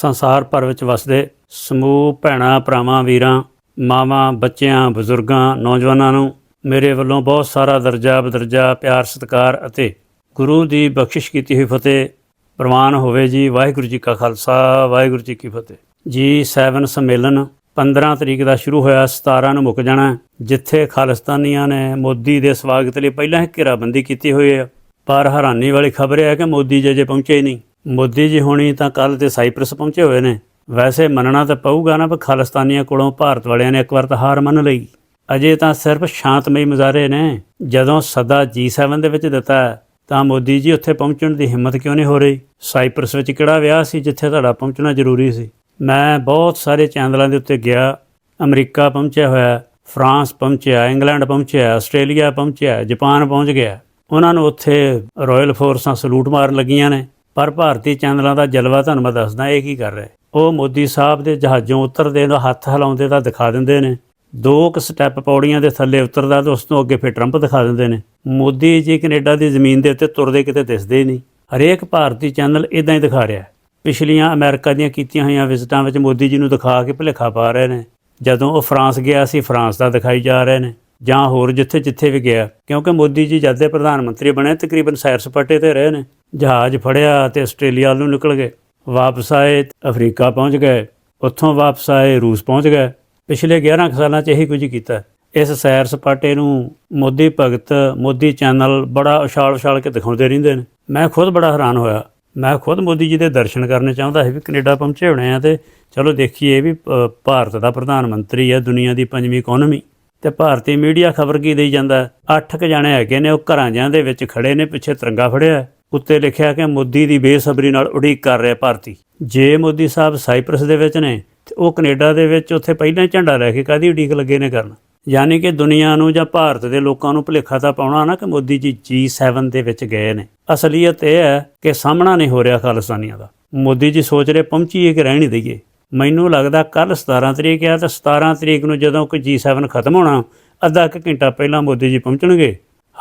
ਸੰਸਾਰ ਭਰ ਵਿੱਚ ਵਸਦੇ ਸਮੂਹ, ਭੈਣਾਂ, ਭਰਾਵਾਂ, ਵੀਰਾਂ, ਮਾਵਾਂ, ਬੱਚਿਆਂ, ਬਜ਼ੁਰਗਾਂ, ਨੌਜਵਾਨਾਂ ਨੂੰ ਮੇਰੇ ਵੱਲੋਂ ਬਹੁਤ ਸਾਰਾ ਦਰਜਾ ਬਦਰਜਾ ਪਿਆਰ, ਸਤਿਕਾਰ ਅਤੇ ਗੁਰੂ ਦੀ ਬਖਸ਼ਿਸ਼ ਕੀਤੀ ਹੋਈ ਫਤਿਹ ਪ੍ਰਵਾਨ ਹੋਵੇ ਜੀ। ਵਾਹਿਗੁਰੂ ਜੀ ਕਾ ਖਾਲਸਾ, ਵਾਹਿਗੁਰੂ ਜੀ ਕੀ ਫਤਿਹ। ਜੀ 7 ਸੰਮੇਲਨ 15 ਤਰੀਕ ਦਾ ਸ਼ੁਰੂ ਹੋਇਆ 17 ਨੂੰ ਮੁੱਕ ਜਾਣਾ ਜਿੱਥੇ ਖਾਲਿਸਤਾਨੀਆਂ ਨੇ ਮੋਦੀ ਦੇ ਸਵਾਗਤ ਲਈ ਪਹਿਲਾਂ ਹੀ ਘੇਰਾਬੰਦੀ ਕੀਤੀ ਹੋਈ ਹੈ। ਪਰ ਹੈਰਾਨੀ ਵਾਲੀ ਖਬਰ ਹੈ ਕਿ ਮੋਦੀ ਜੀ ਅਜੇ ਪਹੁੰਚੇ ਹੀ ਨਹੀਂ। ਮੋਦੀ ਜੀ ਹੋਣੀ ਤਾਂ ਕੱਲ ਤੇ ਸਾਈਪ੍ਰਸ ਪਹੁੰਚੇ ਹੋਏ ਨੇ। ਵੈਸੇ ਮੰਨਣਾ ਤਾਂ ਪਊਗਾ ਨਾ ਪਰ ਖਾਲਿਸਤਾਨੀਆਂ ਕੋਲੋਂ ਭਾਰਤ ਵਾਲਿਆਂ ਨੇ ਇੱਕ ਵਾਰ ਤਾਂ ਹਾਰ ਮੰਨ ਲਈ। ਅਜੇ ਤਾਂ ਸਿਰਫ ਸ਼ਾਂਤਮਈ ਮੁਜ਼ਾਹਰੇ ਨੇ। ਜਦੋਂ ਸਦਾ G7 ਦੇ ਵਿੱਚ ਦਿੱਤਾ ਤਾਂ ਮੋਦੀ ਜੀ ਉੱਥੇ ਪਹੁੰਚਣ ਦੀ ਹਿੰਮਤ ਕਿਉਂ ਨਹੀਂ ਹੋ ਰਹੀ? ਸਾਈਪ੍ਰਸ ਵਿੱਚ ਕਿਹੜਾ ਵਿਆਹ ਸੀ ਜਿੱਥੇ ਤੁਹਾਡਾ ਪਹੁੰਚਣਾ ਜ਼ਰੂਰੀ ਸੀ? ਮੈਂ ਬਹੁਤ ਸਾਰੇ ਚੈਨਲਾਂ ਦੇ ਉੱਤੇ ਗਿਆ। ਅਮਰੀਕਾ ਪਹੁੰਚਿਆ ਹੋਇਆ, ਫਰਾਂਸ ਪਹੁੰਚਿਆ, ਇੰਗਲੈਂਡ ਪਹੁੰਚਿਆ, ਆਸਟ੍ਰੇਲੀਆ ਪਹੁੰਚਿਆ, ਜਾਪਾਨ ਪਹੁੰਚ ਗਿਆ। ਉਹਨਾਂ ਨੂੰ ਉੱਥੇ ਰਾਇਲ ਫੋਰਸਾਂ ਸਲੂਟ ਮਾਰਨ ਲੱਗੀਆਂ ਨੇ। ਪਰ ਭਾਰਤੀ ਚੈਨਲਾਂ ਦਾ ਜਲਵਾ ਤੁਹਾਨੂੰ ਮੈਂ ਦੱਸਦਾ, ਇਹ ਕੀ ਕਰ ਰਿਹਾ? ਉਹ ਮੋਦੀ ਸਾਹਿਬ ਦੇ ਜਹਾਜ਼ੋਂ ਉਤਰਦੇ ਦਾ ਹੱਥ ਹਿਲਾਉਂਦੇ ਤਾਂ ਦਿਖਾ ਦਿੰਦੇ ਨੇ। ਦੋ ਕੁ ਸਟੈਪ ਪੌੜੀਆਂ ਦੇ ਥੱਲੇ ਉਤਰਦਾ ਤੇ ਉਸ ਤੋਂ ਅੱਗੇ ਫਿਰ ਟਰੰਪ ਦਿਖਾ ਦਿੰਦੇ ਨੇ। ਮੋਦੀ ਜੀ ਕੈਨੇਡਾ ਦੀ ਜ਼ਮੀਨ ਦੇ ਉੱਤੇ ਤੁਰਦੇ ਕਿਤੇ ਦਿਸਦੇ ਹੀ ਨਹੀਂ। ਹਰੇਕ ਭਾਰਤੀ ਚੈਨਲ ਇਦਾਂ ਹੀ ਦਿਖਾ ਰਿਹਾ। ਪਿਛਲੀਆਂ ਅਮਰੀਕਾ ਦੀਆਂ ਕੀਤੀਆਂ ਹੋਈਆਂ ਵਿਜ਼ਿਟਾਂ ਵਿੱਚ ਮੋਦੀ ਜੀ ਨੂੰ ਦਿਖਾ ਕੇ ਭੁਲੇਖਾ ਪਾ ਰਹੇ ਨੇ। ਜਦੋਂ ਉਹ ਫਰਾਂਸ ਗਿਆ ਸੀ, ਫਰਾਂਸ ਦਾ ਦਿਖਾਈ ਜਾ ਰਹੇ ਨੇ। ਜਾਂ ਹੋਰ ਜਿੱਥੇ ਜਿੱਥੇ ਵੀ ਗਿਆ। ਕਿਉਂਕਿ ਮੋਦੀ ਜੀ ਜਦ ਦੇ ਪ੍ਰਧਾਨ ਮੰਤਰੀ ਬਣੇ, ਤਕਰੀਬਨ ਸੈਰ ਸਪਾਟੇ ਤੇ ਰਹੇ ਨੇ। ਜਹਾਜ਼ ਫੜਿਆ ਤੇ ਆਸਟ੍ਰੇਲੀਆ ਨੂੰ ਨਿਕਲ ਗਏ। ਵਾਪਸ ਆਏ ਅਫਰੀਕਾ ਪਹੁੰਚ ਗਏ। ਉੱਥੋਂ ਵਾਪਸ ਆਏ ਰੂਸ ਪਹੁੰਚ ਗਏ। ਪਿਛਲੇ 11 ਕੁ ਸਾਲਾਂ 'ਚ ਇਹੀ ਕੁਝ ਕੀਤਾ। ਇਸ ਸੈਰ ਸਪਾਟੇ ਨੂੰ ਮੋਦੀ ਭਗਤ ਮੋਦੀ ਚੈਨਲ ਬੜਾ ਉਛਾਲ ਉਛਾਲ ਕੇ ਦਿਖਾਉਂਦੇ ਰਹਿੰਦੇ ਨੇ। ਮੈਂ ਖੁਦ ਬੜਾ ਹੈਰਾਨ ਹੋਇਆ। ਮੈਂ ਖੁਦ ਮੋਦੀ ਜੀ ਦੇ ਦਰਸ਼ਨ ਕਰਨੇ ਚਾਹੁੰਦਾ ਸੀ ਵੀ ਕੈਨੇਡਾ ਪਹੁੰਚੇ ਹੋਣੇ ਆ ਤੇ ਚਲੋ ਦੇਖੀਏ ਵੀ ਅ, ਭਾਰਤ ਦਾ ਪ੍ਰਧਾਨ ਮੰਤਰੀ ਹੈ ਦੁਨੀਆ ਦੀ ਪੰਜਵੀਂ ਇਕਨੋਮੀ ਤੇ ਭਾਰਤੀ ਮੀਡੀਆ ਖਬਰ ਕੀ ਦੇਈ ਜਾਂਦਾ? ਅੱਠ ਕ ਜਾਣੇ ਹੈਗੇ ਨੇ ਉਹ ਘਰਾਂ ਜਾਂ ਦੇ ਵਿੱਚ ਖੜੇ ਨੇ ਪਿੱਛੇ ਤਿਰੰਗਾ ਫੜਿਆ। ਉੱਤੇ ਲਿਖਿਆ ਕਿ ਮੋਦੀ ਦੀ ਬੇਸਬਰੀ ਨਾਲ ਉਡੀਕ ਕਰ ਰਿਹਾ ਭਾਰਤੀ। ਜੇ ਮੋਦੀ ਸਾਹਿਬ ਸਾਈਪ੍ਰਸ ਦੇ ਵਿੱਚ ਨੇ, ਤੇ ਉਹ ਕੈਨੇਡਾ ਦੇ ਵਿੱਚ ਉੱਥੇ ਪਹਿਲਾਂ ਝੰਡਾ ਲੈ ਕੇ ਕਾਦੀ ਉਡੀਕ ਲੱਗੇ ਨੇ ਕਰਨ? ਯਾਨੀ ਕਿ ਦੁਨੀਆ ਨੂੰ ਜਾਂ ਭਾਰਤ ਦੇ ਲੋਕਾਂ ਨੂੰ ਭੁਲੇਖਾ ਤਾਂ ਪਾਉਣਾ ਨਾ ਕਿ ਮੋਦੀ ਜੀ G7 ਦੇ ਵਿੱਚ ਗਏ ਨੇ। ਅਸਲੀਅਤ ਇਹ ਹੈ ਕਿ ਸਾਹਮਣਾ ਨਹੀਂ ਹੋ ਰਿਹਾ ਖਾਲਿਸਤਾਨੀਆਂ ਦਾ। ਮੋਦੀ ਜੀ ਸੋਚ ਰਹੇ ਪਹੁੰਚੀਏ ਕਿ ਰਹਿਣ ਹੀ ਦਈਏ। ਮੈਨੂੰ ਲੱਗਦਾ ਕੱਲ 17 ਤਰੀਕ ਆ ਤਾਂ 17 ਤਰੀਕ ਨੂੰ ਜਦੋਂ ਕੋਈ G7 ਖਤਮ ਹੋਣਾ, ਅੱਧਾ ਇੱਕ ਘੰਟਾ ਪਹਿਲਾਂ ਮੋਦੀ ਜੀ ਪਹੁੰਚਣਗੇ।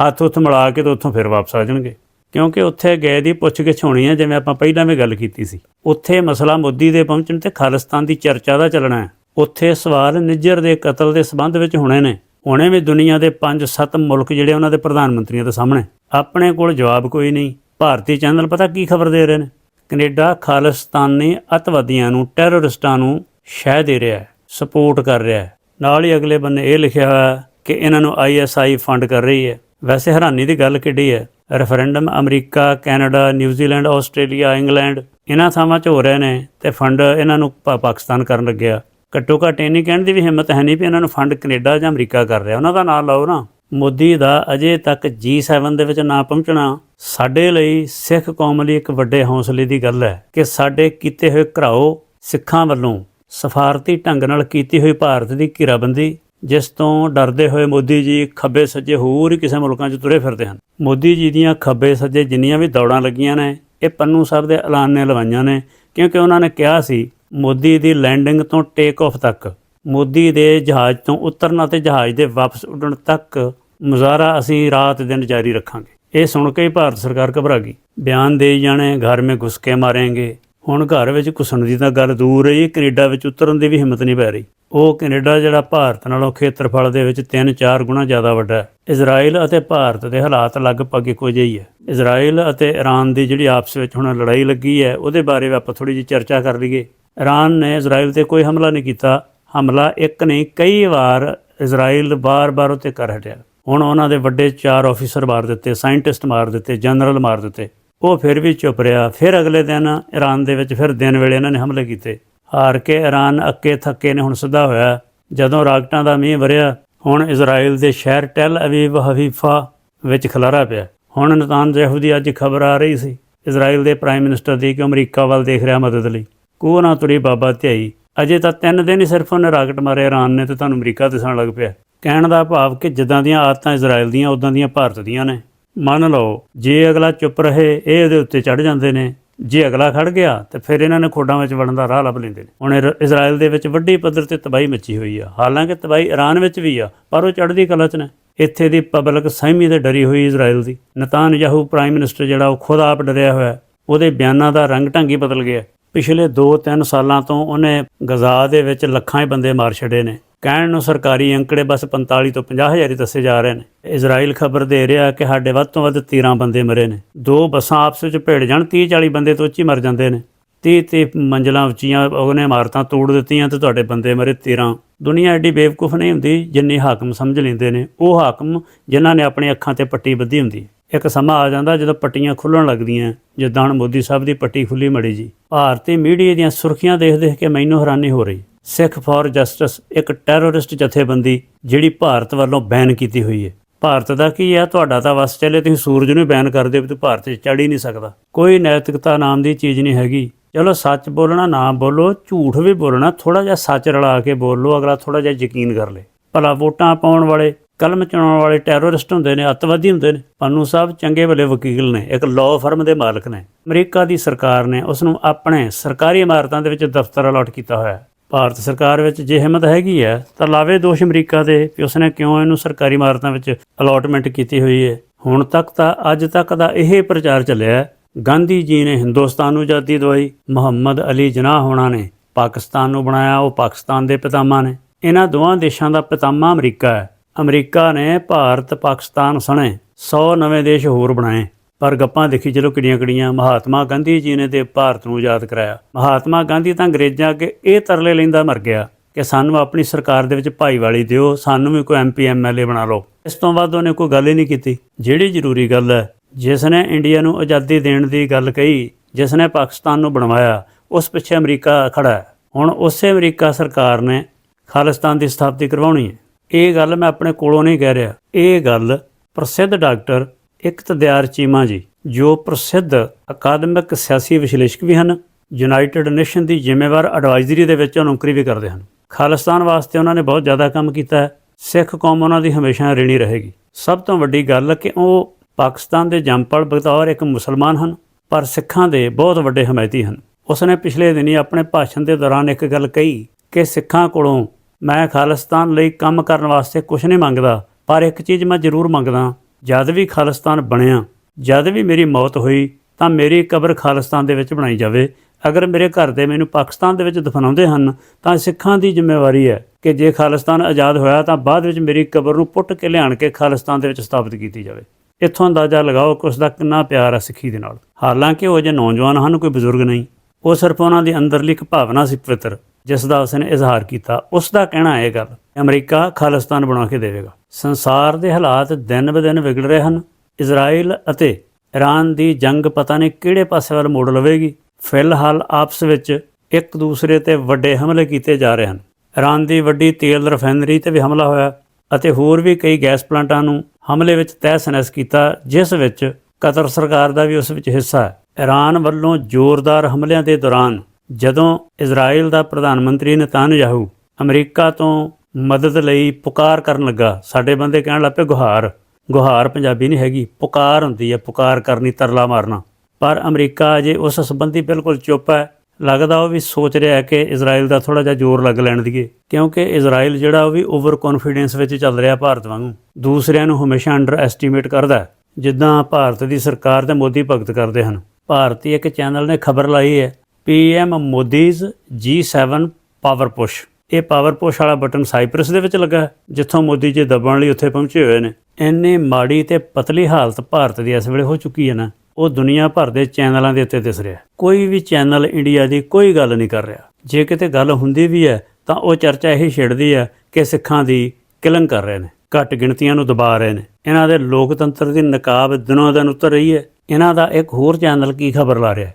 ਹੱਥ ਉੱਥ ਮਿਲਾ ਕੇ ਤੇ ਉੱਥੋਂ ਫਿਰ ਵਾਪਸ ਆ ਜਾਣਗੇ। ਕਿਉਂਕਿ ਉੱਥੇ ਗਏ ਦੀ ਪੁੱਛਗਿੱਛ ਹੋਣੀ ਹੈ ਜਿਵੇਂ ਆਪਾਂ ਪਹਿਲਾਂ ਵੀ ਗੱਲ ਕੀਤੀ ਸੀ। ਉੱਥੇ ਮਸਲਾ ਮੋਦੀ ਦੇ ਪਹੁੰਚਣ ਤੇ ਖਾਲਿਸਤਾਨ ਦੀ ਚਰਚਾ ਦਾ ਚੱਲਣਾ ਹੈ। ਉੱਥੇ ਸਵਾਲ ਨਿੱਜਰ ਦੇ ਕਤਲ ਦੇ ਸਬੰਧ ਵਿੱਚ ਹੋਣੇ ਨੇ। ਹੁਣੇ ਵੀ ਦੁਨੀਆ ਦੇ 5-7 ਮੁਲਕ ਜਿਹੜੇ ਉਹਨਾਂ ਦੇ ਪ੍ਰਧਾਨ ਮੰਤਰੀਆਂ ਦੇ ਸਾਹਮਣੇ। ਆਪਣੇ ਕੋਲ ਜਵਾਬ ਕੋਈ ਨਹੀਂ। ਭਾਰਤੀ ਚੈਨਲ ਪਤਾ ਕੀ ਖਬਰ ਦੇ ਰਹੇ ਨੇ? ਕੈਨੇਡਾ ਖਾਲਿਸਤਾਨੀ ਅਤਵਾਦੀਆਂ ਨੂੰ, ਟੈਰਰਿਸਟਾਂ ਨੂੰ ਸ਼ਹਿ ਦੇ ਰਿਹਾ ਹੈ, ਸਪੋਰਟ ਕਰ ਰਿਹਾ ਹੈ। ਨਾਲ ਹੀ ਅਗਲੇ ਬੰਨੇ ਇਹ ਲਿਖਿਆ ਹੋਇਆ ਕਿ ਇਹਨਾਂ ਨੂੰ ਆਈਐਸਆਈ ਫੰਡ ਕਰ ਰਹੀ ਹੈ। ਵੈਸੇ ਹੈਰਾਨੀ ਦੀ ਗੱਲ ਕਿੱਡੀ ਹੈ। Referendum America, Canada New Zealand Australia, England, ਇਹਨਾਂ ਥਾਵਾਂ 'ਚ ਹੋ ਰਹੇ ਨੇ ਤੇ ਫੰਡ ਇਹਨਾਂ ਨੂੰ ਪਾ- ਪਾਕਿਸਤਾਨ ਕਰਨ ਲੱਗਿਆ। ਘੱਟੋ ਘੱਟ ਇਹ ਨਹੀਂ ਕਹਿਣ ਦੀ ਵੀ ਹਿੰਮਤ ਹੈ ਨਹੀਂ ਵੀ ਇਹਨਾਂ ਨੂੰ ਫੰਡ ਕੈਨੇਡਾ ਜਾਂ ਅਮਰੀਕਾ ਕਰ ਰਿਹਾ। ਉਹਨਾਂ ਦਾ ਨਾਂ ਲਓ ਨਾ। ਮੋਦੀ ਦਾ ਅਜੇ ਤੱਕ G7 ਦੇ ਵਿੱਚ ਨਾ ਪਹੁੰਚਣਾ ਸਾਡੇ ਲਈ ਸਿੱਖ ਕੌਮ ਲਈ ਇੱਕ ਵੱਡੇ ਹੌਸਲੇ ਦੀ ਗੱਲ ਹੈ ਕਿ ਸਾਡੇ ਕੀਤੇ ਹੋਏ ਘਰਾਓ ਸਿੱਖਾਂ ਵੱਲੋਂ ਸਫਾਰਤੀ ਢੰਗ ਨਾਲ ਕੀਤੀ ਹੋਈ ਭਾਰਤ ਦੀ ਘਿਰਾਬੰਦੀ ਜਿਸ ਤੋਂ ਡਰਦੇ ਹੋਏ ਮੋਦੀ ਜੀ ਖੱਬੇ ਸੱਜੇ ਹੋਰ ਹੀ ਕਿਸੇ ਮੁਲਕਾਂ 'ਚ ਤੁਰੇ ਫਿਰਦੇ ਹਨ। ਮੋਦੀ ਜੀ ਦੀਆਂ ਖੱਬੇ ਸੱਜੇ ਜਿੰਨੀਆਂ ਵੀ ਦੌੜਾਂ ਲੱਗੀਆਂ ਨੇ, ਇਹ ਪੰਨੂ ਸਾਹਿਬ ਦੇ ਐਲਾਨ ਨੇ ਲਵਾਈਆਂ ਨੇ, ਕਿਉਂਕਿ ਉਹਨਾਂ ਨੇ ਕਿਹਾ ਸੀ, ਮੋਦੀ ਦੀ ਲੈਂਡਿੰਗ ਤੋਂ ਟੇਕ ਆਫ ਤੱਕ, ਮੋਦੀ ਦੇ ਜਹਾਜ਼ ਤੋਂ ਉਤਰਨ ਅਤੇ ਜਹਾਜ਼ ਦੇ ਵਾਪਸ ਉੱਡਣ ਤੱਕ ਮੁਜ਼ਾਹਰਾ ਅਸੀਂ ਰਾਤ ਦਿਨ ਜਾਰੀ ਰੱਖਾਂਗੇ। ਇਹ ਸੁਣ ਕੇ ਹੀ ਭਾਰਤ ਸਰਕਾਰ ਘਬਰਾ ਗਈ। ਬਿਆਨ ਦੇ ਜਾਣੇ, ਘਰ ਮੇ ਘੁਸ ਕੇ ਮਾਰेंगे ਹੁਣ ਘਰ ਵਿੱਚ ਘੁਸਣ ਦੀ ਤਾਂ ਗੱਲ ਦੂਰ ਰਹੀ, ਕੈਨੇਡਾ ਵਿੱਚ ਉਤਰਨ ਦੀ ਵੀ ਹਿੰਮਤ ਨਹੀਂ ਪੈ ਰਹੀ। ਉਹ ਕੈਨੇਡਾ, ਜਿਹੜਾ ਭਾਰਤ ਨਾਲੋਂ ਖੇਤਰਫਲ ਦੇ ਵਿੱਚ 3-4 ਗੁਣਾ ਜ਼ਿਆਦਾ ਵੱਡਾ ਹੈ। ਇਜ਼ਰਾਈਲ ਅਤੇ ਭਾਰਤ ਦੇ ਹਾਲਾਤ ਲਗਭਗ ਇੱਕੋ ਜਿਹੇ ਹੀ ਹੈ। ਇਜ਼ਰਾਈਲ ਅਤੇ ਈਰਾਨ ਦੀ ਜਿਹੜੀ ਆਪਸ ਵਿੱਚ ਹੁਣ ਲੜਾਈ ਲੱਗੀ ਹੈ, ਉਹਦੇ ਬਾਰੇ ਆਪਾਂ ਥੋੜੀ ਜਿਹੀ ਚਰਚਾ ਕਰ ਲਈਏ। ਈਰਾਨ ਨੇ ਇਜ਼ਰਾਈਲ ਤੇ ਕੋਈ ਹਮਲਾ ਨਹੀਂ ਕੀਤਾ। ਹਮਲਾ ਇੱਕ ਨਹੀਂ, ਕਈ ਵਾਰ ਇਜ਼ਰਾਈਲ ਬਾਰ-ਬਾਰ ਉੱਤੇ ਕਰ ਹਟਿਆ। ਹੁਣ ਉਹਨਾਂ ਦੇ ਵੱਡੇ ਚਾਰ ਆਫੀਸਰ ਮਾਰ ਦਿੱਤੇ, ਸਾਇੰਟਿਸਟ ਮਾਰ ਦਿੱਤੇ, ਜਨਰਲ ਮਾਰ ਦਿੱਤੇ। ਉਹ ਫਿਰ ਵੀ ਚੁੱਪ ਰਿਹਾ। ਫਿਰ ਅਗਲੇ ਦਿਨ ਈਰਾਨ ਦੇ ਵਿੱਚ ਫਿਰ ਦਿਨ ਵੇਲੇ ਇਹਨਾਂ ਨੇ ਹਮਲੇ ਕੀਤੇ। ਹਾਰ ਕੇ ਇਰਾਨ ਅੱਕੇ ਥੱਕੇ ਨੇ ਹੁਣ ਸਿੱਧਾ ਹੋਇਆ। ਜਦੋਂ ਰਾਕਟਾਂ ਦਾ ਮੀਂਹ ਵਰਿਆ, ਹੁਣ ਇਜ਼ਰਾਈਲ ਦੇ ਸ਼ਹਿਰ ਟੈਲ ਅਵੀਵ ਹਫੀਫਾ ਵਿੱਚ ਖਲਾਰਾ ਪਿਆ। ਹੁਣ ਨਤਾਨ ਨਤਾਨਯਾਹੂ ਦੀ ਅੱਜ ਖਬਰ ਆ ਰਹੀ ਸੀ। ਇਜ਼ਰਾਈਲ ਦੇ ਪ੍ਰਾਈਮ ਮਿਨਿਸਟਰ ਦੀ ਕਿ ਅਮਰੀਕਾ ਵੱਲ ਦੇਖ ਰਿਹਾ ਮਦਦ ਲਈ। ਕੋ ਨਾ ਤੁਰੀ ਬਾਬਾ ਧਿਆਈ। ਅਜੇ ਤਾਂ ਤਿੰਨ ਦਿਨ ਹੀ ਸਿਰਫ ਉਹਨੇ ਰਾਕਟ ਮਾਰੇ ਈਰਾਨ ਨੇ ਤੇ ਤੁਹਾਨੂੰ ਅਮਰੀਕਾ ਦਿਸਣ ਲੱਗ ਪਿਆ। ਕਹਿਣ ਦਾ ਭਾਵ ਕਿ ਜਿੱਦਾਂ ਦੀਆਂ ਆਦਤਾਂ ਇਜ਼ਰਾਈਲ ਦੀਆਂ ਉਦਾਂ ਦੀਆਂ ਭਾਰਤ ਦੀਆਂ ਨੇ। ਮੰਨ ਲਓ, ਜੇ ਅਗਲਾ ਚੁੱਪ ਰਹੇ, ਇਹ ਉਹਦੇ ਉੱਤੇ ਚੜ ਜਾਂਦੇ ਨੇ। ਜੇ ਅਗਲਾ ਖੜ ਗਿਆ ਤੇ ਫਿਰ ਇਹਨਾਂ ਨੇ ਖੋਡਾਂ ਵਿੱਚ ਵੜਨ ਦਾ ਰਾਹ ਲੱਭ ਲੈਂਦੇ ਨੇ। ਹੁਣ ਇਰ- ਇਜ਼ਰਾਈਲ ਦੇ ਵਿੱਚ ਵੱਡੀ ਪੱਧਰ ਤੇ ਤਬਾਹੀ ਮੱਚੀ ਹੋਈ ਆ। ਹਾਲਾਂਕਿ ਤਬਾਹੀ ਈਰਾਨ ਵਿੱਚ ਵੀ ਆ, ਪਰ ਉਹ ਚੜ੍ਹਦੀ ਕਲਾ 'ਚ ਨੇ। ਇੱਥੇ ਦੀ ਪਬਲਿਕ ਸਹਿਮੀ ਤੇ ਡਰੀ ਹੋਈ ਇਜ਼ਰਾਈਲ ਦੀ। ਨਤਾਨ ਯਾਹੂ ਪ੍ਰਾਈਮ ਮਿਨਿਸਟਰ ਜਿਹੜਾ ਉਹ ਖੁਦ ਆਪ ਡਰਿਆ ਹੋਇਆ। ਉਹਦੇ ਬਿਆਨਾਂ ਦਾ ਰੰਗ ਢੰਗੀ ਬਦਲ ਗਿਆ। ਪਿਛਲੇ 2-3 ਸਾਲਾਂ ਤੋਂ ਉਹਨੇ ਗਜ਼ਾ ਦੇ ਵਿੱਚ ਲੱਖਾਂ ਹੀ ਬੰਦੇ ਮਾਰ ਛੱਡੇ ਨੇ। ਕਹਿਣ ਨੂੰ ਸਰਕਾਰੀ ਅੰਕੜੇ ਬਸ 45 ਤੋਂ 50 ਹਜ਼ਾਰ ਹੀ ਦੱਸੇ ਜਾ ਰਹੇ ਨੇ। ਇਜ਼ਰਾਈਲ ਖਬਰ ਦੇ ਰਿਹਾ ਕਿ ਸਾਡੇ ਵੱਧ ਤੋਂ ਵੱਧ 13 ਬੰਦੇ ਮਰੇ ਨੇ। ਦੋ ਬੱਸਾਂ ਆਪਸ ਵਿੱਚ ਭਿੜ ਜਾਣ 30 40 ਬੰਦੇ ਤੋਂ ਉੱਚੀ ਮਰ ਜਾਂਦੇ ਨੇ। 30 ਤੇ ਮੰਜ਼ਲਾਂ ਉੱਚੀਆਂ, ਉਹਨੇ ਇਮਾਰਤਾਂ ਤੋੜ ਦਿੱਤੀਆਂ ਤੇ ਤੁਹਾਡੇ ਬੰਦੇ ਮਰੇ 13 ਦੁਨੀਆ ਐਡੀ ਬੇਵਕੂਫ ਨਹੀਂ ਹੁੰਦੀ ਜਿੰਨੀ ਹਾਕਮ ਸਮਝ ਲੈਂਦੇ ਨੇ। ਉਹ ਹਾਕਮ ਜਿਨ੍ਹਾਂ ਨੇ ਆਪਣੀ ਅੱਖਾਂ ਤੇ ਪੱਟੀ ਬੱਧੀ ਹੁੰਦੀ। ਇੱਕ ਸਮਾਂ ਆ ਜਾਂਦਾ ਜਦੋਂ ਪੱਟੀਆਂ ਖੁੱਲਣ ਲੱਗਦੀਆਂ ਜਿੱਦਾਂ ਹੁਣ ਮੋਦੀ ਸਾਹਿਬ ਦੀ ਪੱਟੀ ਖੁੱਲੀ ਮੜੀ ਜੀ। ਭਾਰਤੀ ਮੀਡੀਆ ਦੀਆਂ ਸੁਰਖੀਆਂ ਦੇਖ ਦੇਖ ਕੇ ਮੈਨੂੰ ਹੈਰਾਨੀ ਹੋ ਰਹੀ। ਸਿੱਖ ਫਾਰ ਜਸਟਿਸ ਇੱਕ ਟੈਰਰਿਸਟ ਜਥੇਬੰਦੀ ਜਿਹੜੀ ਭਾਰਤ ਵੱਲੋਂ ਬੈਨ ਕੀਤੀ ਹੋਈ ਹੈ। ਭਾਰਤ ਦਾ ਕੀ ਹੈ? ਤੁਹਾਡਾ ਤਾਂ ਵਸ ਚੱਲੇ, ਤੁਸੀਂ ਸੂਰਜ ਨੂੰ ਬੈਨ ਕਰ ਦਿਓ ਵੀ ਤੂੰ ਭਾਰਤ 'ਚ ਚੜ ਹੀ ਨਹੀਂ ਸਕਦਾ। ਕੋਈ ਨੈਤਿਕਤਾ ਨਾਮ ਦੀ ਚੀਜ਼ ਨਹੀਂ ਹੈਗੀ। ਚਲੋ ਸੱਚ ਬੋਲਣਾ ਨਾ ਬੋਲੋ, ਝੂਠ ਵੀ ਬੋਲਣਾ ਥੋੜਾ ਜਿਹਾ ਸੱਚ ਰਲਾ ਕੇ ਬੋਲੋ, ਅਗਲਾ ਥੋੜਾ ਜਿਹਾ ਯਕੀਨ ਕਰ ਲੇ। ਭਲਾ ਵੋਟਾਂ ਪਾਉਣ ਵਾਲੇ, ਕਲਮ ਚਲਾਉਣ ਵਾਲੇ ਟੈਰਰਿਸਟ ਹੁੰਦੇ ਨੇ, ਅੱਤਵਾਦੀ ਹੁੰਦੇ ਨੇ। ਪੰਨੂ ਸਾਹਿਬ ਚੰਗੇ ਭਲੇ ਵਕੀਲ ਨੇ, ਇੱਕ ਲਾਅ ਫਰਮ ਦੇ ਮਾਲਕ ਨੇ। ਅਮਰੀਕਾ ਦੀ ਸਰਕਾਰ ਨੇ ਉਸ ਨੂੰ ਆਪਣੇ ਸਰਕਾਰੀ ਇਮਾਰਤਾਂ ਦੇ ਵਿੱਚ ਦਫ਼ਤਰ ਅਲਾਟ ਕੀਤਾ ਹੋਇਆ ਭਾਰਤ ਸਰਕਾਰ ਵਿੱਚ ਜੇ ਹਿੰਮਤ ਹੈਗੀ ਹੈ, ਤਾਂ ਲਾਵੇ ਦੋਸ਼ ਅਮਰੀਕਾ ਦੇ ਕਿ ਉਸਨੇ ਕਿਉਂ ਇਹਨੂੰ ਸਰਕਾਰੀ ਇਮਾਰਤਾਂ ਵਿੱਚ ਅਲਾਟਮੈਂਟ ਕੀਤੀ ਹੋਈ ਹੈ। ਹੁਣ ਤੱਕ ਤਾਂ ਅੱਜ ਤੱਕ ਦਾ ਇਹ ਪ੍ਰਚਾਰ ਚੱਲਿਆ ਗਾਂਧੀ ਜੀ ਨੇ ਹਿੰਦੁਸਤਾਨ ਨੂੰ ਆਜ਼ਾਦੀ ਦਵਾਈ, ਮੁਹੰਮਦ ਅਲੀ ਜਨਾਹ ਹੋਣਾ ਨੇ, ਪਾਕਿਸਤਾਨ ਨੂੰ ਬਣਾਇਆ, ਉਹ ਪਾਕਿਸਤਾਨ ਦੇ ਪਿਤਾਮਾ ਨੇ। ਇਹਨਾਂ ਦੋਵਾਂ ਦੇਸ਼ਾਂ ਦਾ ਪਿਤਾਮਾ ਅਮਰੀਕਾ ਹੈ। ਅਮਰੀਕਾ ਨੇ ਭਾਰਤ ਪਾਕਿਸਤਾਨ ਸਣੇ 100 ਨਵੇਂ ਦੇਸ਼ ਹੋਰ ਬਣਾਏ। ਪਰ ਗੱਪਾਂ ਦੇਖੀ ਚਲੋ ਕਿੜੀਆਂ ਕਿੜੀਆਂ ਮਹਾਤਮਾ ਗਾਂਧੀ ਜੀ ਨੇ ਤੇ ਭਾਰਤ ਨੂੰ ਆਜ਼ਾਦ ਕਰਾਇਆ। ਮਹਾਤਮਾ ਗਾਂਧੀ ਤਾਂ ਅੰਗਰੇਜ਼ਾਂ ਅੱਗੇ ਇਹ ਤਰਲੇ ਲੈਂਦਾ ਮਰ ਗਿਆ ਕਿ ਸਾਨੂੰ ਆਪਣੀ ਸਰਕਾਰ ਦੇ ਵਿੱਚ ਭਾਈਵਾਲੀ ਦਿਓ, ਸਾਨੂੰ ਵੀ ਕੋਈ ਐਮਪੀ ਐਮਐਲਏ ਬਣਾ ਲਓ। ਇਸ ਤੋਂ ਬਾਅਦ ਉਹਨੇ ਕੋਈ ਗੱਲ ਹੀ ਨਹੀਂ ਕੀਤੀ। ਜਿਹੜੀ ਜ਼ਰੂਰੀ ਗੱਲ ਹੈ, ਜਿਸ ਨੇ ਇੰਡੀਆ ਨੂੰ ਆਜ਼ਾਦੀ ਦੇਣ ਦੀ ਗੱਲ ਕਹੀ, ਜਿਸ ਨੇ ਪਾਕਿਸਤਾਨ ਨੂੰ ਬਣਵਾਇਆ, ਉਸ ਪਿੱਛੇ ਅਮਰੀਕਾ ਖੜਾ ਹੈ। ਹੁਣ ਉਸੇ ਅਮਰੀਕਾ ਸਰਕਾਰ ਨੇ ਖਾਲਿਸਤਾਨ ਦੀ ਸਥਾਪਤੀ ਕਰਵਾਉਣੀ ਹੈ। ਇਹ ਗੱਲ ਮੈਂ ਆਪਣੇ ਕੋਲੋਂ ਨਹੀਂ ਕਹਿ ਰਿਹਾ। ਇਹ ਗੱਲ ਪ੍ਰਸਿੱਧ ਡਾਕਟਰ ਇੱਕ ਇਕਤਦਿਆਰ ਚੀਮਾ ਜੀ, ਜੋ ਪ੍ਰਸਿੱਧ ਅਕਾਦਮਿਕ ਸਿਆਸੀ ਵਿਸ਼ਲੇਸ਼ਕ ਵੀ ਹਨ, ਯੂਨਾਈਟਿਡ ਨੇਸ਼ਨ ਦੀ ਜ਼ਿੰਮੇਵਾਰ ਐਡਵਾਈਜ਼ਰੀ ਦੇ ਵਿੱਚ ਉਹ ਨੌਕਰੀ ਵੀ ਕਰਦੇ ਹਨ। ਖਾਲਿਸਤਾਨ ਵਾਸਤੇ ਉਹਨਾਂ ਨੇ ਬਹੁਤ ਜ਼ਿਆਦਾ ਕੰਮ ਕੀਤਾ ਹੈ, ਸਿੱਖ ਕੌਮ ਉਹਨਾਂ ਦੀ ਹਮੇਸ਼ਾ ਰਿਣੀ ਰਹੇਗੀ। ਸਭ ਤੋਂ ਵੱਡੀ ਗੱਲ ਕਿ ਉਹ ਪਾਕਿਸਤਾਨ ਦੇ ਜੰਪਲ ਬਤੌਰ ਇੱਕ ਮੁਸਲਮਾਨ ਹਨ, ਪਰ ਸਿੱਖਾਂ ਦੇ ਬਹੁਤ ਵੱਡੇ ਹਮਾਇਤੀ ਹਨ। ਉਸਨੇ ਪਿਛਲੇ ਦਿਨੀ ਆਪਣੇ ਭਾਸ਼ਣ ਦੇ ਦੌਰਾਨ ਇੱਕ ਗੱਲ ਕਹੀ ਕਿ ਸਿੱਖਾਂ ਕੋਲੋਂ ਮੈਂ ਖਾਲਿਸਤਾਨ ਲਈ ਕੰਮ ਕਰਨ ਵਾਸਤੇ ਕੁਝ ਨਹੀਂ ਮੰਗਦਾ, ਪਰ ਇੱਕ ਚੀਜ਼ ਮੈਂ ਜ਼ਰੂਰ ਮੰਗਦਾ ਜਦ ਵੀ ਖਾਲਿਸਤਾਨ ਬਣਿਆ, ਜਦ ਵੀ ਮੇਰੀ ਮੌਤ ਹੋਈ, ਤਾਂ ਮੇਰੀ ਕਬਰ ਖਾਲਿਸਤਾਨ ਦੇ ਵਿੱਚ ਬਣਾਈ ਜਾਵੇ। ਅਗਰ ਮੇਰੇ ਘਰ ਦੇ ਮੈਨੂੰ ਪਾਕਿਸਤਾਨ ਦੇ ਵਿੱਚ ਦਫਨਾਉਂਦੇ ਹਨ, ਤਾਂ ਸਿੱਖਾਂ ਦੀ ਜ਼ਿੰਮੇਵਾਰੀ ਹੈ ਕਿ ਜੇ ਖਾਲਿਸਤਾਨ ਆਜ਼ਾਦ ਹੋਇਆ, ਤਾਂ ਬਾਅਦ ਵਿੱਚ ਮੇਰੀ ਕਬਰ ਨੂੰ ਪੁੱਟ ਕੇ ਲਿਆਣ ਕੇ ਖਾਲਿਸਤਾਨ ਦੇ ਵਿੱਚ ਸਥਾਪਿਤ ਕੀਤੀ ਜਾਵੇ। ਇੱਥੋਂ ਅੰਦਾਜ਼ਾ ਲਗਾਓ ਕਿ ਉਸ ਦਾ ਕਿੰਨਾ ਪਿਆਰ ਹੈ ਸਿੱਖੀ ਦੇ ਨਾਲ। ਹਾਲਾਂਕਿ ਉਹ ਜੇ ਨੌਜਵਾਨ ਹਨ, ਕੋਈ ਬਜ਼ੁਰਗ ਨਹੀਂ। ਉਹ ਸਿਰਫ ਉਹਨਾਂ ਦੀ ਅੰਦਰਲੀ ਇੱਕ ਭਾਵਨਾ ਸੀ ਪਵਿੱਤਰ, ਜਿਸ ਦਾ ਉਸਨੇ ਇਜ਼ਹਾਰ ਕੀਤਾ। ਉਸ ਦਾ ਕਹਿਣਾ ਹੈ ਇਹ ਗੱਲ, ਅਮਰੀਕਾ ਖਾਲਿਸਤਾਨ ਬਣਾ ਕੇ ਦੇਵੇਗਾ। ਸੰਸਾਰ ਦੇ ਹਾਲਾਤ ਦਿਨ ਬ ਦਿਨ ਵਿਗੜ ਰਹੇ ਹਨ। ਇਜ਼ਰਾਈਲ ਅਤੇ ਈਰਾਨ ਦੀ ਜੰਗ ਪਤਾ ਨਹੀਂ ਕਿਹੜੇ ਪਾਸੇ ਵੱਲ ਮੋੜ ਲਵੇਗੀ। ਫਿਲਹਾਲ ਆਪਸ ਵਿੱਚ ਇੱਕ ਦੂਸਰੇ ਤੇ ਵੱਡੇ ਹਮਲੇ ਕੀਤੇ ਜਾ ਰਹੇ ਹਨ। ਈਰਾਨ ਦੀ ਵੱਡੀ ਤੇਲ ਰਿਫਾਈਨਰੀ ਤੇ ਵੀ ਹਮਲਾ ਹੋਇਆ ਅਤੇ ਹੋਰ ਵੀ ਕਈ ਗੈਸ ਪਲਾਂਟਾਂ ਨੂੰ ਹਮਲੇ ਵਿੱਚ ਤਹਿਸ-ਨਹਿਸ ਕੀਤਾ, ਜਿਸ ਵਿੱਚ ਕਤਰ ਸਰਕਾਰ ਦਾ ਵੀ ਉਸ ਵਿੱਚ ਹਿੱਸਾ ਹੈ। ਈਰਾਨ ਵੱਲੋਂ ਜ਼ੋਰਦਾਰ ਹਮਲਿਆਂ ਦੇ ਦੌਰਾਨ ਜਦੋਂ ਇਜ਼ਰਾਈਲ ਦਾ ਪ੍ਰਧਾਨ ਮੰਤਰੀ ਨਤਾਨਯਾਹੂ ਅਮਰੀਕਾ ਤੋਂ ਮਦਦ ਲਈ ਪੁਕਾਰ ਕਰਨ ਲੱਗਾ। ਸਾਡੇ ਬੰਦੇ ਕਹਿਣ ਲੱਪੇ ਗੁਹਾਰ ਗੁਹਾਰ ਪੰਜਾਬੀ ਨਹੀਂ ਹੈਗੀ, ਪੁਕਾਰ ਹੁੰਦੀ ਹੈ, ਪੁਕਾਰ ਕਰਨੀ, ਤਰਲਾ ਮਾਰਨਾ। ਪਰ ਅਮਰੀਕਾ ਅਜੇ ਉਸ ਸੰਬੰਧੀ ਬਿਲਕੁਲ ਚੁੱਪ ਹੈ। ਲੱਗਦਾ ਉਹ ਵੀ ਸੋਚ ਰਿਹਾ ਹੈ ਕਿ ਇਜ਼ਰਾਈਲ ਦਾ ਥੋੜਾ ਜਿਹਾ ਜ਼ੋਰ ਲੱਗ ਲੈਣ ਦੀਏ, ਕਿਉਂਕਿ ਇਜ਼ਰਾਈਲ ਜਿਹੜਾ ਉਹ ਵੀ ਓਵਰ ਕੌਨਫੀਡੈਂਸ ਵਿੱਚ ਚੱਲ ਰਿਹਾ ਭਾਰਤ ਵਾਂਗੂ। ਦੂਸਰਿਆਂ ਨੂੰ ਹਮੇਸ਼ਾ ਅੰਡਰ ਐਸਟੀਮੇਟ ਕਰਦਾ ਜਿੱਦਾਂ ਭਾਰਤ ਦੀ ਸਰਕਾਰ ਤੇ ਮੋਦੀ ਭਗਤ ਕਰਦੇ ਹਨ। ਭਾਰਤੀ ਇੱਕ ਚੈਨਲ ਨੇ ਖਬਰ ਲਾਈ ਹੈ, PM Modi's G7 power push. ਇਹ ਪਾਵਰ ਪੁਸ਼ ਵਾਲਾ ਬਟਨ ਸਾਈਪ੍ਰਸ ਦੇ ਵਿੱਚ ਲੱਗਾ ਜਿੱਥੋਂ ਮੋਦੀ ਜੀ ਦਬਣ ਲਈ ਉੱਥੇ ਪਹੁੰਚੇ ਹੋਏ ਨੇ। ਇੰਨੀ ਮਾੜੀ ਤੇ ਪਤਲੀ ਹਾਲਤ ਭਾਰਤ ਦੀ ਇਸ ਵੇਲੇ ਹੋ ਚੁੱਕੀ ਹੈ ਨਾ, ਉਹ ਦੁਨੀਆ ਭਰ ਦੇ ਚੈਨਲਾਂ ਦੇ ਉੱਤੇ ਦਿਸ ਰਿਹਾ ਕੋਈ ਵੀ ਚੈਨਲ ਇੰਡੀਆ ਦੀ ਕੋਈ ਗੱਲ ਨਹੀਂ ਕਰ ਰਿਹਾ। ਜੇ ਕਿਤੇ ਗੱਲ ਹੁੰਦੀ ਵੀ ਹੈ, ਤਾਂ ਉਹ ਚਰਚਾ ਇਹੀ ਛੇੜਦੀ ਹੈ ਕਿ ਸਿੱਖਾਂ ਦੀ ਕਿਲੰਗ ਕਰ ਰਹੇ ਨੇ, ਘੱਟ ਗਿਣਤੀਆਂ ਨੂੰ ਦਬਾ ਰਹੇ ਨੇ। ਇਹਨਾਂ ਦੇ ਲੋਕਤੰਤਰ ਦੀ ਨਕਾਬ ਦਿਨੋਂ ਦਿਨ ਉਤਰ ਰਹੀ ਹੈ। ਇਹਨਾਂ ਦਾ ਇੱਕ ਹੋਰ ਚੈਨਲ ਕੀ ਖਬਰ ਲਾ ਰਿਹਾ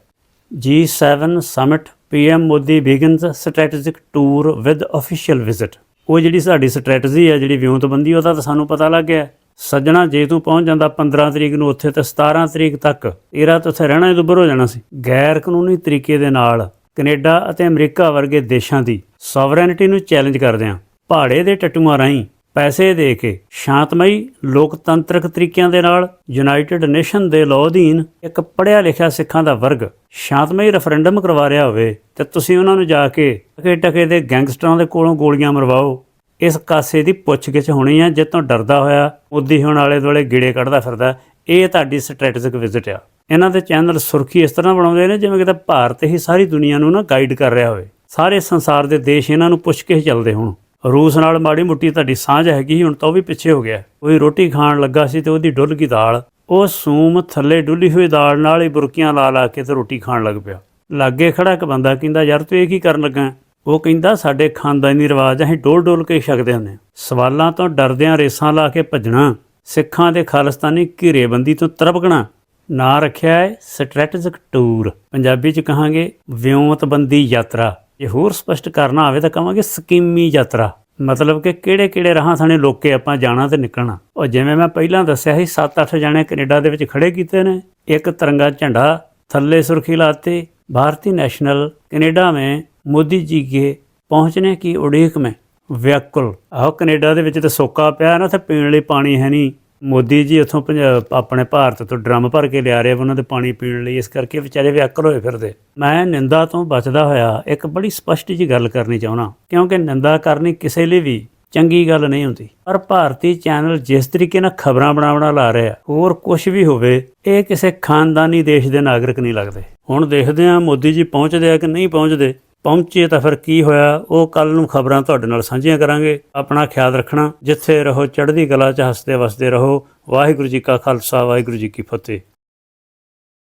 G7 Summit PM Modi begins strategic tour with official visit ਉਹ ਜਿਹੜੀ ਸਾਡੀ ਸਟ੍ਰੈਟਜੀ ਹੈ, ਜਿਹੜੀ ਵਿਉਂਤਬੰਦੀ, ਉਹਦਾ ਤਾਂ ਸਾਨੂੰ ਪਤਾ ਲੱਗ ਗਿਆ। ਸੱਜਣਾ, ਜੇ ਤੂੰ ਪਹੁੰਚ ਜਾਂਦਾ 15 ਤਰੀਕ ਨੂੰ ਉੱਥੇ, ਤੇ 17 ਤਰੀਕ ਤੱਕ ਇਹਰਾ ਤਾਂ ਉੱਥੇ ਰਹਿਣਾ ਹੀ ਦੁੱਬਰ ਹੋ ਜਾਣਾ ਸੀ। ਗੈਰ ਕਾਨੂੰਨੀ ਤਰੀਕੇ ਦੇ ਨਾਲ ਕੈਨੇਡਾ ਅਤੇ ਅਮਰੀਕਾ ਵਰਗੇ ਦੇਸ਼ਾਂ ਦੀ ਸੋਵਰੈਨਿਟੀ ਨੂੰ ਚੈਲੰਜ ਕਰਦਿਆਂ ਪਹਾੜੇ ਦੇ ਟੱਟੂਆਂ ਰਾਹੀਂ ਪੈਸੇ ਦੇ ਕੇ ਸ਼ਾਂਤਮਈ, ਲੋਕਤੰਤਰਕ ਤਰੀਕਿਆਂ ਦੇ ਨਾਲ ਯੂਨਾਈਟਿਡ ਨੇਸ਼ਨ ਦੇ ਲਾਅ ਅਧੀਨ ਇੱਕ ਪੜ੍ਹਿਆ ਲਿਖਿਆ ਸਿੱਖਾਂ ਦਾ ਵਰਗ ਸ਼ਾਂਤਮਈ ਰੈਫਰੈਂਡਮ ਕਰਵਾ ਰਿਹਾ ਹੋਵੇ, ਤੇ ਤੁਸੀਂ ਉਹਨਾਂ ਨੂੰ ਜਾ ਕੇ ਟਕੇ ਟਕੇ ਦੇ ਗੈਂਗਸਟਰਾਂ ਦੇ ਕੋਲੋਂ ਗੋਲੀਆਂ ਮਰਵਾਓ। ਇਸ ਕਾਸੇ ਦੀ ਪੁੱਛਗਿੱਛ ਹੋਣੀ ਆ ਜਿੱਤੋਂ ਡਰਦਾ ਹੋਇਆ, ਉਦੀ ਹੁਣ ਆਲੇ ਦੁਆਲੇ ਗੀੜੇ ਕੱਢਦਾ ਫਿਰਦਾ, ਇਹ ਤੁਹਾਡੀ ਸਟ੍ਰੈਟੇਜਿਕ ਵਿਜ਼ਿਟ ਆ। ਇਹਨਾਂ ਦੇ ਚੈਨਲ ਸੁਰਖੀ ਇਸ ਤਰ੍ਹਾਂ ਬਣਾਉਂਦੇ ਨੇ, ਜਿਵੇਂ ਕਿਤੇ ਭਾਰਤ ਹੀ ਸਾਰੀ ਦੁਨੀਆ ਨੂੰ ਨਾ ਗਾਈਡ ਕਰ ਰਿਹਾ ਹੋਵੇ। ਸਾਰੇ ਸੰਸਾਰ ਦੇ ਦੇਸ਼ ਇਹਨਾਂ ਨੂੰ ਪੁੱਛ ਕੇ ਚੱਲਦੇ ਹੁਣ। ਰੂਸ ਨਾਲ ਮਾੜੀ ਮੁੱਟੀ ਤੁਹਾਡੀ ਸਾਂਝ ਹੈਗੀ ਹੁਣ ਤਾਂ ਉਹ ਵੀ ਪਿੱਛੇ ਹੋ ਗਿਆ। ਕੋਈ ਰੋਟੀ ਖਾਣ ਲੱਗਾ ਸੀ ਤੇ ਉਹਦੀ ਡੁੱਲ ਗਈ ਦਾਲ। ਉਹ ਸੂਮ ਥੱਲੇ ਡੁੱਲੀ ਹੋਈ ਦਾਲ ਨਾਲ ਹੀ ਬੁਰਕੀਆਂ ਲਾ ਲਾ ਕੇ ਤੇ ਰੋਟੀ ਖਾਣ ਲੱਗ ਪਿਆ। ਲਾਗੇ ਖੜਾ ਇੱਕ ਬੰਦਾ ਕਹਿੰਦਾ, ਯਾਰ ਤੂੰ ਇਹ ਕੀ ਕਰਨ ਲੱਗਾ ਉਹ ਕਹਿੰਦਾ, ਸਾਡੇ ਖਾਨਦਾਨੀ ਰਿਵਾਜ ਅਸੀਂ ਡੋਲ ਡੋਲ ਕੇ ਛਕਦੇ ਹੁੰਦੇ ਹਾਂ। ਸਵਾਲਾਂ ਤੋਂ ਡਰਦਿਆਂ ਰੇਸਾਂ ਲਾ ਕੇ ਭੱਜਣਾ, ਸਿੱਖਾਂ ਦੇ ਖਾਲਿਸਤਾਨੀ ਘਿਰੇਬੰਦੀ ਤੋਂ ਤਰਪਕਣਾ, ਨਾਂ ਰੱਖਿਆ ਹੈ ਸਟ੍ਰੈਟੇਜਿਕ ਟੂਰ। ਪੰਜਾਬੀ ਚ ਕਹਾਂਗੇ ਵਿਉਂਤਬੰਦੀ ਯਾਤਰਾ। ਜੇ ਹੋਰ ਸਪਸ਼ਟ ਕਰਨਾ ਆਵੇ ਤਾਂ ਕਹਾਂਗੇ ਸਕੀਮੀ ਯਾਤਰਾ। ਮਤਲਬ ਕਿ ਕਿਹੜੇ ਕਿਹੜੇ ਰਾਹਾਂ ਥਾਣੇ ਲੋਕੇ ਆਪਾਂ ਜਾਣਾ ਤੇ ਨਿਕਲਣਾ। ਉਹ ਜਿਵੇਂ ਮੈਂ ਪਹਿਲਾਂ ਦੱਸਿਆ ਸੀ 7-8 ਜਾਣੇ ਕੈਨੇਡਾ ਦੇ ਵਿੱਚ ਖੜੇ ਕੀਤੇ ਨੇ। ਇੱਕ ਤਿਰੰਗਾ ਝੰਡਾ ਥੱਲੇ ਸੁਰਖੀ ਲਾਤੇ। ਭਾਰਤੀ ਨੈਸ਼ਨਲ ਕੈਨੇਡਾ ਮੇ ਮੋਦੀ ਜੀ ਕੇ ਪਹੁੰਚਨੇ ਕੀ ਉਡੀਕ ਮੈਂ। ਵਿਆਕੁਲ। ਆਹ ਕੈਨੇਡਾ ਦੇ ਵਿੱਚ ਤਾਂ ਸੋਕਾ ਪਿਆ ਨਾ ਤੇ ਪੀਣ ਲਈ ਪਾਣੀ ਹੈ ਨਹੀਂ। ਮੋਦੀ ਜੀ ਉੱਥੋਂ ਪੰਜਾਬ- ਆਪਣੇ ਭਾਰਤ ਤੋਂ ਡਰਮ ਭਰ ਕੇ ਲਿਆ ਰਹੇ ਉਹਨਾਂ ਦੇ ਪਾਣੀ ਪੀਣ ਲਈ, ਇਸ ਕਰਕੇ ਵਿਚਾਰੇ ਵਿਆਕੁਲ ਹੋਏ ਫਿਰਦੇ। ਮੈਂ ਨਿੰਦਾ ਤੋਂ ਬਚਦਾ ਹੋਇਆ ਇੱਕ ਬੜੀ ਸਪਸ਼ਟ ਜੀ ਗੱਲ ਕਰਨੀ ਚਾਹੁੰਦਾ, ਕਿਉਂਕਿ ਨਿੰਦਾ ਕਰਨੀ ਕਿਸੇ ਲਈ ਵੀ ਚੰਗੀ ਗੱਲ ਨਹੀਂ ਹੁੰਦੀ। ਪਰ ਭਾਰਤੀ ਚੈਨਲ ਜਿਸ ਤਰੀਕੇ ਨਾਲ ਖਬਰਾਂ ਬਣਾਉਣਾ ਲਾ ਰਿਹਾ, ਹੋਰ ਕੁਝ ਵੀ ਹੋਵੇ, ਇਹ ਕਿਸੇ ਖਾਨਦਾਨੀ ਦੇਸ਼ ਦੇ ਨਾਗਰਿਕ ਨਹੀਂ ਲੱਗਦੇ। ਹੁਣ ਦੇਖਦੇ ਆ ਮੋਦੀ ਜੀ ਪਹੁੰਚਦੇ ਆ ਕਿ ਨਹੀਂ ਪਹੁੰਚਦੇ। ਪਹੁੰਚੇ ਤਾਂ ਫਿਰ ਕੀ ਹੋਇਆ, ਉਹ ਕੱਲ ਨੂੰ ਖਬਰਾਂ ਤੁਹਾਡੇ ਨਾਲ ਸਾਂਝੀਆਂ ਕਰਾਂਗੇ। ਆਪਣਾ ਖਿਆਲ ਰੱਖਣਾ, ਜਿੱਥੇ ਰਹੋ, ਚੜ੍ਹਦੀ ਕਲਾ ਚ ਹੱਸਦੇ ਵਸਦੇ ਰਹੋ। ਵਾਹਿਗੁਰੂ ਜੀ ਕਾ ਖਾਲਸਾ, ਵਾਹਿਗੁਰੂ ਜੀ ਕੀ ਫਤਿਹ।